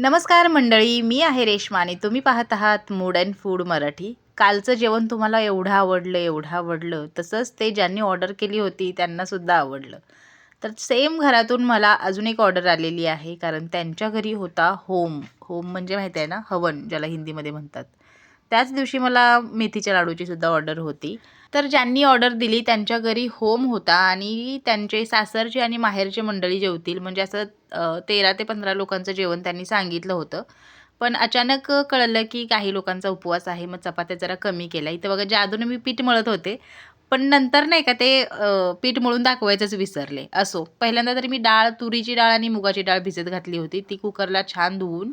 नमस्कार मंडळी मी आहे रेश्मा आणि तुम्ही पाहत आहात मूड अँड फूड मराठी. कालचं जेवण तुम्हाला एवढं आवडलं एवढं आवडलं तसंच ते ज्यांनी ऑर्डर केली होती त्यांनासुद्धा आवडलं. तर सेम घरातून मला अजून एक ऑर्डर आलेली आहे कारण त्यांच्या घरी होता होम होम म्हणजे माहिती आहे ना हवन ज्याला हिंदीमध्ये म्हणतात. त्याच दिवशी मला मेथीच्या लाडूची सुद्धा ऑर्डर होती. तर ज्यांनी ऑर्डर दिली त्यांच्या घरी होम होता आणि त्यांचे सासरचे आणि माहेरचे मंडळी जेवतील. म्हणजे असं तेरा ते पंधरा लोकांचं जेवण त्यांनी सांगितलं होतं. पण अचानक कळलं की काही लोकांचा उपवास आहे. मग चपात्या जरा कमी केल्या. इथं बघा जादूने मी पीठ मळत होते पण नंतर नाही का ते पीठ मळून दाखवायचंच विसरले. असो. पहिल्यांदा तरी मी डाळ तुरीची डाळ आणि मुगाची डाळ भिजत घातली होती. ती कुकरला छान धुवून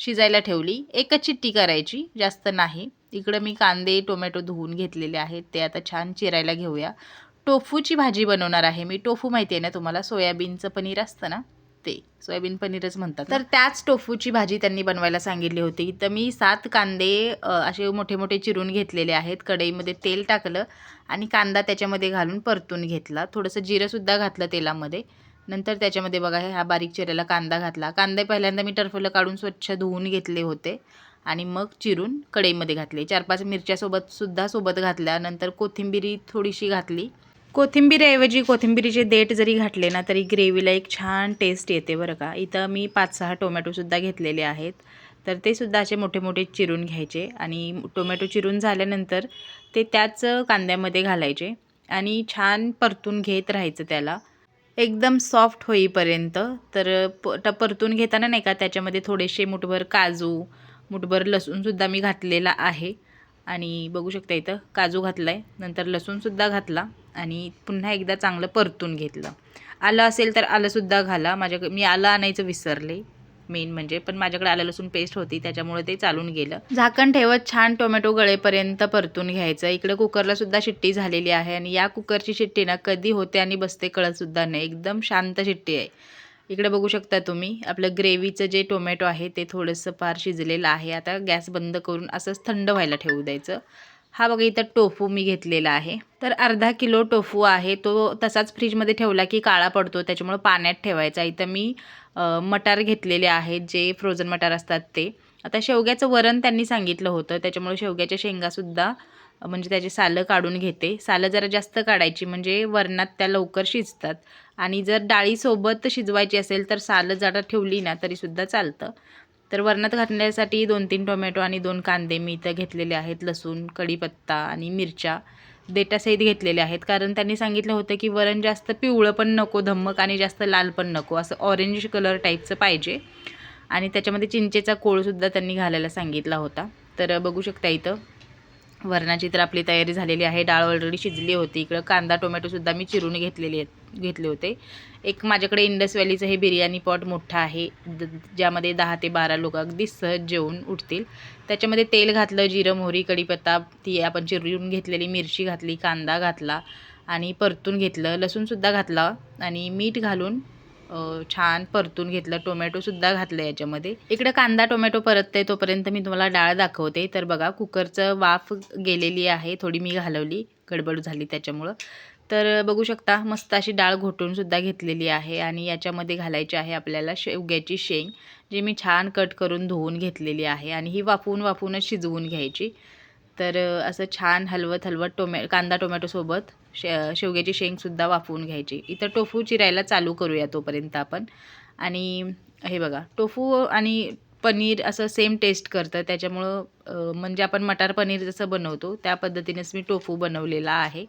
शिजायला ठेवली. एकच चिट्टी करायची जास्त नाही. इकडं मी कांदे टोमॅटो धुवून घेतलेले आहेत. ते आता छान चिरायला घेऊया. टोफूची भाजी बनवणार आहे मी. टोफू माहिती आहे ना तुम्हाला? सोयाबीनचं पनीर असतं ना? ते. सोयाबीन पनीरच म्हणतात तर त्याच टोफूची भाजी त्यांनी बनवायला सांगितली होती. तर मी सात कांदे असे मोठे मोठे चिरून घेतलेले आहेत. कढईमध्ये तेल टाकलं आणि कांदा त्याच्यामध्ये घालून परतून घेतला. थोडंसं जिरंसुद्धा घातलं तेलामध्ये. नंतर त्याच्यामध्ये बघा हा बारीक चिरायला कांदा घातला. कांदे पहिल्यांदा मी टरफलं काढून स्वच्छ धुवून घेतले होते. आणि मग चिरून कढईमध्ये घातले. चार पाच मिरच्यासोबत सुद्धा सोबत घातल्यानंतर कोथिंबीरी कोथिंबिरी थोडीशी घातली. कोथिंबीरऐवजी कोथिंबिरीचे देठ जरी घातले ना तरी ग्रेव्हीला एक छान टेस्ट येते बरं का. इथं मी पाच सहा टोमॅटोसुद्धा घेतलेले आहेत. तर ते सुद्धा असे मोठे मोठे चिरून घ्यायचे आणि टोमॅटो चिरून झाल्यानंतर ते त्याच कांद्यामध्ये घालायचे आणि छान परतून घेत राहायचं त्याला. एकदम सॉफ्ट होईपर्यंत. तर प परतून घेताना नाही का त्याच्यामध्ये थोडेसे मुठभर काजू मुठभर लसूणसुद्धा मी घातलेला आहे. आणि बघू शकता इथं काजू घातला आहे नंतर लसूणसुद्धा घातला आणि पुन्हा एकदा चांगलं परतून घेतलं. आलं असेल तर आलंसुद्धा घाला. माझ्याकडे मी आलं आणायचं विसरले. मेन म्हणजे पण माझ्याकडे आलं लसूण पेस्ट होती त्याच्यामुळे ते चालून गेलं. झाकण ठेवत छान टोमॅटो गळेपर्यंत परतून घ्यायचं. इकडे कुकरला सुद्धा शिट्टी झालेली आहे आणि या कुकरची शिट्टी ना कधी होते आणि बसते कळतसुद्धा नाही. एकदम शांत शिट्टी आहे. इकडे बघू शकता तुम्ही आपलं ग्रेव्हीचं जे टोमॅटो आहे ते थोडंसं फार शिजलेलं आहे. आता गॅस बंद करून असंच थंड व्हायला ठेवू द्यायचं. हा बघा इथं टोफू मी घेतलेला आहे. तर अर्धा किलो टोफू आहे तो तसाच फ्रीजमध्ये ठेवला की काळा पडतो त्याच्यामुळं पाण्यात ठेवायचा. इथं मी मटार घेतलेले आहेत जे फ्रोझन मटार असतात ते. आता शेवग्याचं वरण त्यांनी सांगितलं होतं त्याच्यामुळे शेवग्याच्या शेंगासुद्धा म्हणजे त्याची सालं काढून घेते. सालं जरा जास्त काढायची म्हणजे वरणात त्या लवकर शिजतात. आणि जर डाळीसोबत शिजवायची असेल तर सालं जरा ठेवली ना तरीसुद्धा चालतं. तर वरणात घालण्यासाठी दोन तीन टोमॅटो आणि दोन कांदे मी इथं घेतलेले आहेत. लसूण कढीपत्ता आणि मिरच्या देटासहित घेतलेले आहेत. कारण त्यांनी सांगितलं होतं की वरण जास्त पिवळं पण नको धम्मक आणि जास्त लाल पण नको. असं ऑरेंज कलर टाईपचं पाहिजे. आणि त्याच्यामध्ये चिंचेचा कोळसुद्धा त्यांनी घालायला सांगितला होता. तर बघू शकता इथं. वरणाची तर आपली तयारी झालेली आहे. डाळ ऑलरेडी शिजली होती. इकडं कांदा टोमॅटोसुद्धा मी चिरून घेतलेले आहेत घेतले होते. एक माझ्याकडे इंडस व्हॅलीचं हे बिर्याणी पॉट मोठं आहे. द ज्यामध्ये दहा ते बारा लोक अगदी सहज जेवून उठतील. त्याच्यामध्ये तेल घातलं जिरं मोहरी कढीपत्ता ती आपण चिरून घेतलेली मिरची घातली कांदा घातला आणि परतून घेतलं लसूणसुद्धा घातला आणि मीठ घालून छान परतून घेतलं टोमॅटोसुद्धा घातलं याच्यामध्ये. इकडं कांदा टोमॅटो परतते तोपर्यंत मी तुम्हाला डाळ दाखवते. तर बघा कुकरचं वाफ गेलेली आहे थोडी मी घालवली गडबड झाली त्याच्यामुळं. तर बघू शकता मस्त अशी डाळ घोटूनसुद्धा घेतलेली आहे आणि याच्यामध्ये घालायची आहे आपल्याला शेवग्याची शेंग जी मी छान कट करून धुवून घेतलेली आहे आणि ही वाफवून वाफवूनच शिजवून घ्यायची. तर असं छान हलवत हलवत टोमॅ कांदा टोमॅटोसोबत शे शेवग्याची शेंगसुद्धा वाफवून घ्यायची. इथं टोफू चिरायला चालू करूया तोपर्यंत आपण. आणि हे बघा टोफू आणि पनीर असं सेम टेस्ट करतं. त्याच्यामुळं म्हणजे आपण मटार पनीर जसं बनवतो त्या पद्धतीनेच मी टोफू बनवलेला आहे.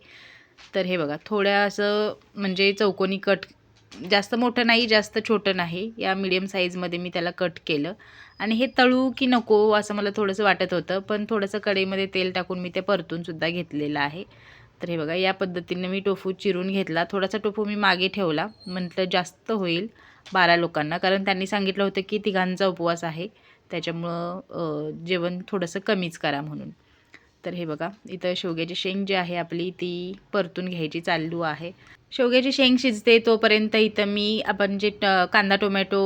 तर हे बघा थोड्या असं म्हणजे चौकोनी कट जास्त मोठं नाही जास्त छोटं नाही. या मीडियम साईजमध्ये मी त्याला कट केलं. आणि हे तळू की नको असं मला थोडंसं वाटत होतं पण थोडंसं कढईमध्ये तेल टाकून मी ते परतूनसुद्धा घेतलेलं आहे. तर हे बघा या पद्धतीने मी टोफू चिरून घेतला. थोडासा टोफू मी मागे ठेवला. म्हटलं जास्त होईल बारा लोकांना कारण त्यांनी सांगितलं होतं की तिघांचा उपवास आहे. त्याच्यामुळं जेवण थोडंसं कमीच करा म्हणून. तर हे बघा इथं शेवग्याची शेंग जी आहे आपली ती परतून घ्यायची चालू आहे. शेवग्याची शेंग शिजते तोपर्यंत इथं मी आपण जे ट- कांदा टोमॅटो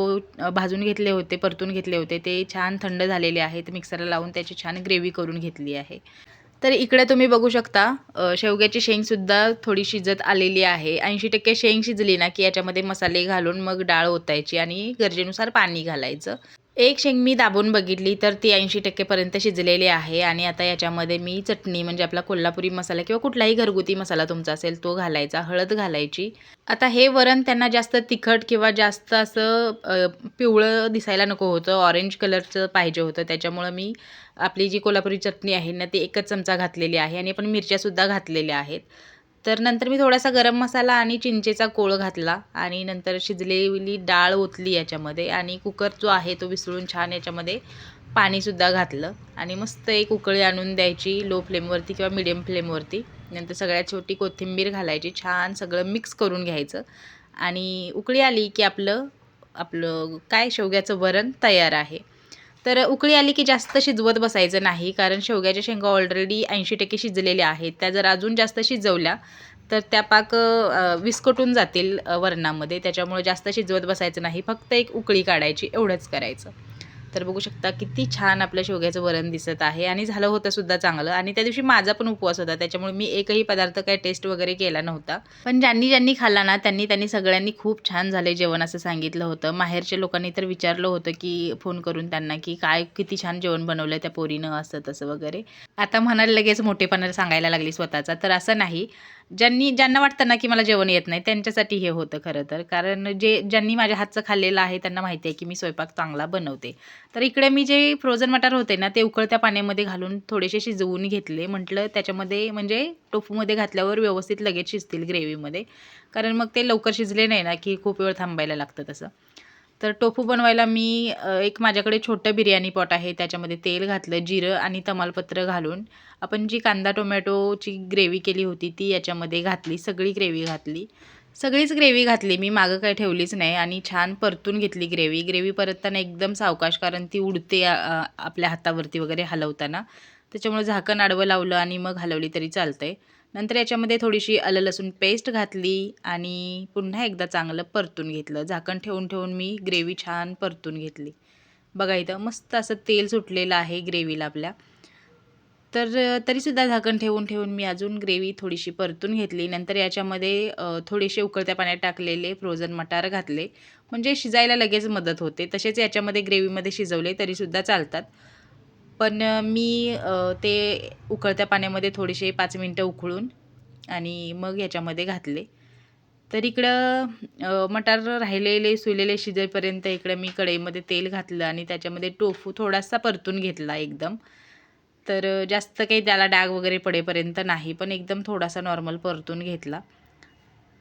भाजून घेतले होते परतून घेतले होते ते छान थंड झालेले आहेत. मिक्सरला लावून त्याची छान ग्रेव्ही करून घेतली आहे. तर इकडे तुम्ही बघू शकता शेवग्याची शेंगसुद्धा थोडी शिजत आलेली आहे. ऐंशी टक्के शेंग शिजली ना की याच्यामध्ये मसाले घालून मग डाळ ओतायची आणि गरजेनुसार पाणी घालायचं. एक शेंग मी दाबून बघितली तर ती ऐंशी टक्केपर्यंत शिजलेली आहे आणि आता याच्यामध्ये मी चटणी म्हणजे आपला कोल्हापुरी मसाला किंवा कुठलाही घरगुती मसाला तुमचा असेल तो घालायचा हळद घालायची. आता हे वरण त्यांना जास्त तिखट किंवा जास्त असं पिवळं दिसायला नको होतं. ऑरेंज कलरचं पाहिजे होतं. त्याच्यामुळं मी आपली जी कोल्हापुरी चटणी आहे ना ती एकच चमचा घातलेली आहे आणि आपण मिरच्यासुद्धा घातलेल्या आहेत. तर नंतर मी थोडासा गरम मसाला आणि चिंचेचा कोळ घातला आणि नंतर शिजलेली डाळ ओतली याच्यामध्ये आणि कुकर जो आहे तो विसळून छान याच्यामध्ये पाणीसुद्धा घातलं. आणि मस्त एक उकळी आणून द्यायची लो फ्लेमवरती किंवा मिडियम फ्लेमवरती नंतर सगळ्यात छोटी कोथिंबीर घालायची छान सगळं मिक्स करून घ्यायचं. आणि उकळी आली की आपलं आपलं काय शेवग्याचं वरण तयार आहे. तर उकळी आली की जास्त शिजवत बसायचं नाही कारण शेवग्याच्या शेंगा ऑलरेडी ऐंशी टक्के शिजलेल्या आहेत. त्या जर अजून जास्त शिजवल्या तर त्या पाक विस्कटून जातील वरणामध्ये. त्याच्यामुळे जास्त शिजवत बसायचं नाही. फक्त एक उकळी काढायची एवढंच करायचं. तर बघू शकता किती छान आपल्या शेवग्याचं वरण दिसत आहे. आणि झालं होतं सुद्धा चांगलं. आणि त्या दिवशी माझा पण उपवास होता. त्याच्यामुळे मी एकही पदार्थ काय टेस्ट वगैरे केला नव्हता. पण ज्यांनी ज्यांनी खाल्ला ना त्यांनी त्यांनी सगळ्यांनी खूप छान झाले जेवण असं सांगितलं होतं. माहेरच्या लोकांनी तर विचारलं होतं की फोन करून त्यांना की काय किती छान जेवण बनवलं त्या पोरीनं असं तसं वगैरे. आता म्हणाल लगेच मोठेपणा सांगायला लागली स्वतःचा. तर असं नाही. ज्यांनी ज्यांना वाटतं ना की मला जेवण येत नाही त्यांच्यासाठी हे होतं खरं तर. कारण जे ज्यांनी माझ्या हातचं खाल्लेलं आहे त्यांना माहिती आहे की मी स्वयंपाक चांगला बनवते. तर इकडे मी जे फ्रोझन मटार होते ना ते उकळत्या पाण्यामध्ये घालून थोडेसे शिजवून घेतले. म्हटलं त्याच्यामध्ये म्हणजे टोफूमध्ये घातल्यावर व्यवस्थित लगेच शिजतील ग्रेव्हीमध्ये कारण मग ते लवकर शिजले नाही ना की खूप वेळ थांबायला लागतं तसं. तर टोफू बनवायला मी एक माझ्याकडे छोटं बिर्याणी पॉट आहे त्याच्यामध्ये तेल घातलं जिरं आणि तमालपत्र घालून. आपण जी कांदा टोमॅटोची ग्रेव्ही केली होती ती याच्यामध्ये घातली सगळी ग्रेव्ही घातली. सगळीच ग्रेव्ही घातली मी मागं काही ठेवलीच नाही आणि छान परतून घेतली ग्रेव्ही. ग्रेव्ही परतताना एकदम सावकाश कारण ती उडते आपल्या हातावरती वगैरे हलवताना. त्याच्यामुळे झाकण आडवं लावलं आणि मग हलवली तरी चालतंय. नंतर याच्यामध्ये थोडीशी आलं लसूण पेस्ट घातली आणि पुन्हा एकदा चांगलं परतून घेतलं. झाकण ठेवून ठेवून मी ग्रेव्ही छान परतून घेतली. बघा इथं मस्त असं तेल सुटलेलं आहे ग्रेव्हीला आपल्या. तर तरीसुद्धा झाकण ठेवून ठेवून मी अजून ग्रेव्ही थोडीशी परतून घेतली. नंतर याच्यामध्ये थोडेसे उकळत्या पाण्यात टाकलेले फ्रोझन मटार घातले. म्हणजे शिजायला लगेच मदत होते. तसेच याच्यामध्ये ग्रेव्हीमध्ये शिजवले तरीसुद्धा चालतात. पण मी ते उकळत्या पाण्यामध्ये थोडेसे पाच मिनटं उकळून आणि मग ह्याच्यामध्ये घातले. तर इकडं मटार राहिलेले सुलेले शिजेपर्यंत इकडं मी कढईमध्ये तेल घातलं आणि त्याच्यामध्ये टोफू थोडासा परतून घेतला एकदम. तर जास्त काही त्याला डाग वगैरे पडेपर्यंत नाही पण एकदम थोडासा नॉर्मल परतून घेतला.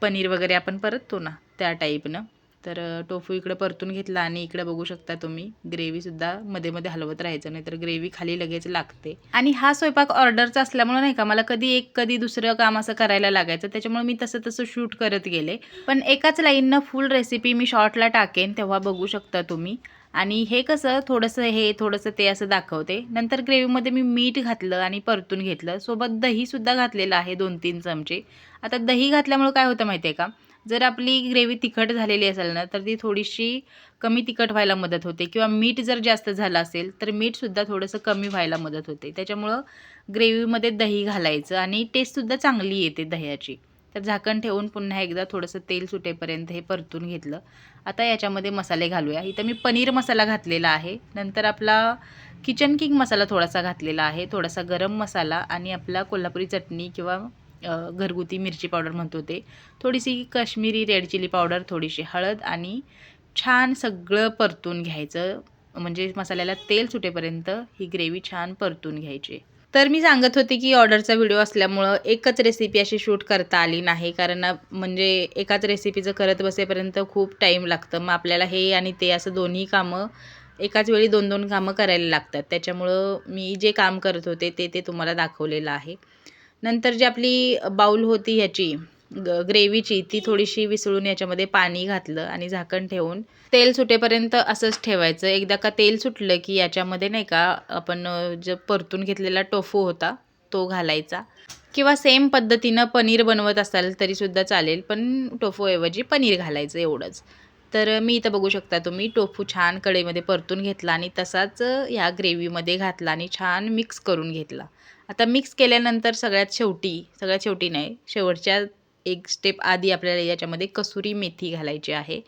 पनीर वगैरे आपण परततो ना त्या टाईपनं. तर टोफू इकडं परतून घेतला आणि इकडं बघू शकता तुम्ही. ग्रेव्हीसुद्धा मध्ये मध्ये हलवत राहायचं नाही तर ग्रेव्ही खाली लगेच लागते. आणि हा स्वयंपाक ऑर्डरचा असल्यामुळे नाही का मला कधी एक कधी दुसरं काम असं करायला लागायचं. त्याच्यामुळे मी तसं तसं शूट करत गेले. पण एकाच लाईननं फुल रेसिपी मी शॉर्टला टाकेन तेव्हा बघू शकता तुम्ही. आणि हे कसं थोडंसं हे थोडंसं ते असं दाखवते. नंतर ग्रेव्हीमध्ये मी मीठ घातलं आणि परतून घेतलं. सोबत दहीसुद्धा घातलेलं आहे दोन तीन चमचे. आता दही घातल्यामुळे काय होतं माहिती आहे का? जर आपली ग्रेव्ही तिखट झालेली असेल ना तर ती थोडीशी कमी तिखट व्हायला मदत होते. किंवा मीठ जर जास्त झालं असेल तर मीठसुद्धा थोडंसं कमी व्हायला मदत होते. त्याच्यामुळं ग्रेव्हीमध्ये दही घालायचं आणि टेस्टसुद्धा चांगली येते दह्याची. तर झाकण ठेवून पुन्हा एकदा थोडंसं तेल सुटेपर्यंत हे परतून घेतलं. आता याच्यामध्ये मसाले घालूया. इथं मी पनीर मसाला घातलेला आहे. नंतर आपला किचन किंग मसाला थोडासा घातलेला आहे. थोडासा गरम मसाला आणि आपला कोल्हापुरी चटणी किंवा घरगुती मिरची पावडर म्हणतो ते. थोडीशी काश्मीरी रेड चिली पावडर थोडीशी हळद आणि छान सगळं परतून घ्यायचं. म्हणजे मसाल्याला तेल सुटेपर्यंत ही ग्रेव्ही छान परतून घ्यायची. तर मी सांगत होते की ऑर्डरचा व्हिडिओ असल्यामुळं एकच रेसिपी अशी शूट करता आली नाही. कारण म्हणजे एकाच रेसिपीचं करत बसेपर्यंत खूप टाईम लागतं. मग आपल्याला हे आणि ते असं दोन्ही कामं एकाच वेळी दोन दोन कामं करायला लागतात. त्याच्यामुळं मी जे काम करत होते ते ते तुम्हाला दाखवलेलं आहे. नंतर जी आपली बाऊल होती ह्याची ग ग्रेव्हीची ती थोडीशी विसळून याच्यामध्ये पाणी घातलं आणि झाकण ठेवून तेल सुटेपर्यंत असंच ठेवायचं. एकदा का तेल सुटलं की याच्यामध्ये नाही का आपण जे परतून घेतलेला टोफू होता तो घालायचा. किंवा सेम पद्धतीनं पनीर बनवत असाल तरीसुद्धा चालेल पण टोफूऐवजी पनीर घालायचं एवढंच. तर मी इथं बघू शकता तुम्ही टोफू छान कढईमध्ये परतून घेतला आणि तसाच ह्या ग्रेव्हीमध्ये घातला आणि छान मिक्स करून घेतला. आता मिक्स केल्यानंतर सगळ्यात शेवटी सगळ्यात शेवटी नाही शेवटच्या एक स्टेप आधी आपल्याला याच्यामध्ये कसुरी मेथी घालायची आहे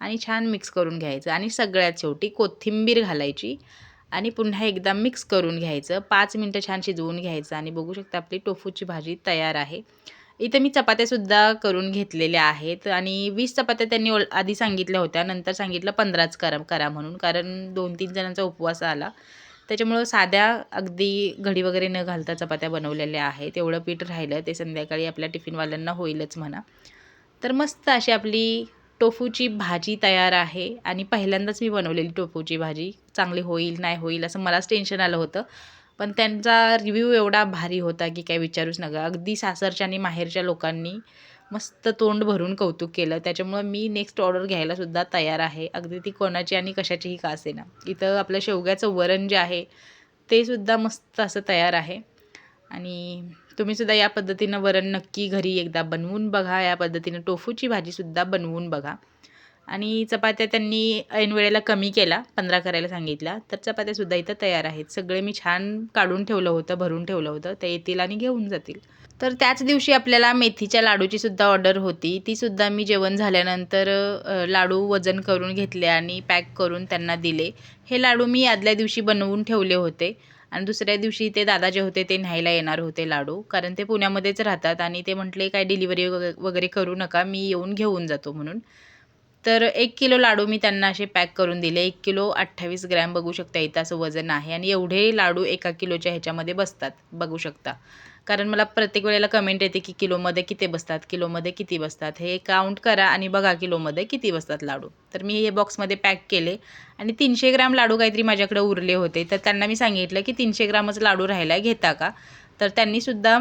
आणि छान मिक्स करून घ्यायचं आणि सगळ्यात शेवटी कोथिंबीर घालायची आणि पुन्हा एकदा मिक्स करून घ्यायचं. पाच मिनटं छान शिजवून घ्यायचं आणि बघू शकता आपली टोफूची भाजी तयार आहे. इथं मी चपात्यासुद्धा करून घेतलेल्या आहेत आणि वीस चपात्या त्यांनी ऑल आधी सांगितल्या होत्या नंतर सांगितलं पंधराच करा करा म्हणून कारण दोन तीन जणांचा उपवास आला. त्याच्यामुळं साध्या अगदी घडी वगैरे न घालता चपात्या बनवलेल्या आहेत. तेवढं पीठ राहिलं ते संध्याकाळी आपल्या टिफिनवाल्यांना होईलच म्हणा. तर मस्त अशी आपली टोफूची भाजी तयार आहे आणि पहिल्यांदाच मी बनवलेली टोफूची भाजी. चांगली होईल नाही होईल असं मलाच टेन्शन आलं होतं. पण त्यांचा रिव्ह्यू एवढा भारी होता की काय विचारूच नका. अगदी सासरच्या आणि माहेरच्या लोकांनी मस्त तोंड भरून कौतुक केलं. त्याच्यामुळं मी नेक्स्ट ऑर्डर घ्यायलासुद्धा तयार आहे. अगदी ती कोणाची आणि कशाचीही का असेना इथं आपलं शेवग्याचं वरण जे आहे ते सुद्धा मस्त असं तयार आहे. आणि तुम्हीसुद्धा या पद्धतीनं वरण नक्की घरी एकदा बनवून बघा. या पद्धतीनं टोफूची भाजीसुद्धा बनवून बघा. आणि चपात्या त्यांनी ऐन वेळेला कमी केला पंधरा करायला सांगितल्या. तर चपात्यासुद्धा इथं तयार आहेत. सगळे मी छान काढून ठेवलं होतं भरून ठेवलं होतं. ते येतील आणि घेऊन जातील. तर त्याच दिवशी आपल्याला मेथीच्या लाडूची सुद्धा ऑर्डर होती. ती सुद्धा मी जेवण झाल्यानंतर लाडू वजन करून घेतले आणि पॅक करून त्यांना दिले. हे लाडू मी आदल्या दिवशी बनवून ठेवले होते. आणि दुसऱ्या दिवशी ते दादा जे होते ते न्यायला येणार होते लाडू. कारण ते पुण्यामध्येच राहतात आणि ते म्हटले काय डिलिव्हरी वगैरे करू नका. मी येऊन घेऊन जातो म्हणून. तर एक किलो लाडू मी त्यांना असे पॅक करून दिले. एक किलो अठ्ठावीस ग्रॅम बघू शकता इथं असं वजन आहे आणि एवढे लाडू एका किलोच्या ह्याच्यामध्ये बसतात बघू शकता. कारण मला प्रत्येक वेळेला कमेंट येते की किलोमध्ये किती बसतात किलोमध्ये किती बसतात. हे काउंट करा आणि बघा किलोमध्ये किती बसतात लाडू. तर मी हे बॉक्समध्ये पॅक केले आणि तीनशे ग्राम लाडू काहीतरी माझ्याकडे उरले होते. तर त्यांना मी सांगितलं की तीनशे ग्रामच लाडू राहायला घेता का? तर त्यांनीसुद्धा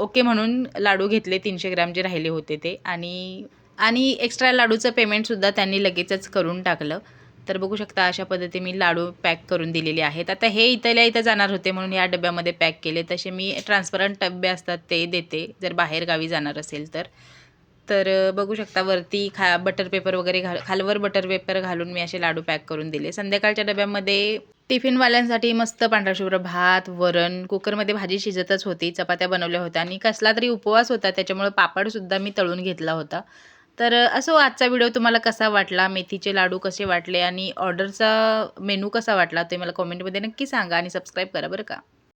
ओके म्हणून लाडू घेतले तीनशे ग्राम जे राहिले होते ते. आणि आणि एक्स्ट्रा लाडूचं पेमेंटसुद्धा त्यांनी लगेचच करून टाकलं. तर बघू शकता अशा पद्धती मी लाडू पॅक करून दिलेले आहेत. आता हे इथल्या इथं जाणार होते म्हणून या डब्यामध्ये पॅक केले. तसे मी ट्रान्सपरंट डबे असतात ते देते. जर बाहेर गावी जाणार असेल तर. तर बघू शकता वरती खा बटर पेपर वगैरे घाल खालवर बटर पेपर घालून मी असे लाडू पॅक करून दिले. संध्याकाळच्या डब्यामध्ये टिफिनवाल्यांसाठी मस्त पांढरा शुभ्र भात वरण कुकरमध्ये भाजी शिजतच होती चपात्या बनवल्या होत्या. आणि कसला तरी उपवास होता त्याच्यामुळे पापडसुद्धा मी तळून घेतला होता. तर असो आजचा व्हिडिओ तुम्हाला कसा वाटला? मेथीचे लाडू कसे वाटले? आणि ऑर्डरचा मेनू कसा वाटला? ते मला कॉमेंटमध्ये नक्की सांगा आणि सबस्क्राईब करा बरं का.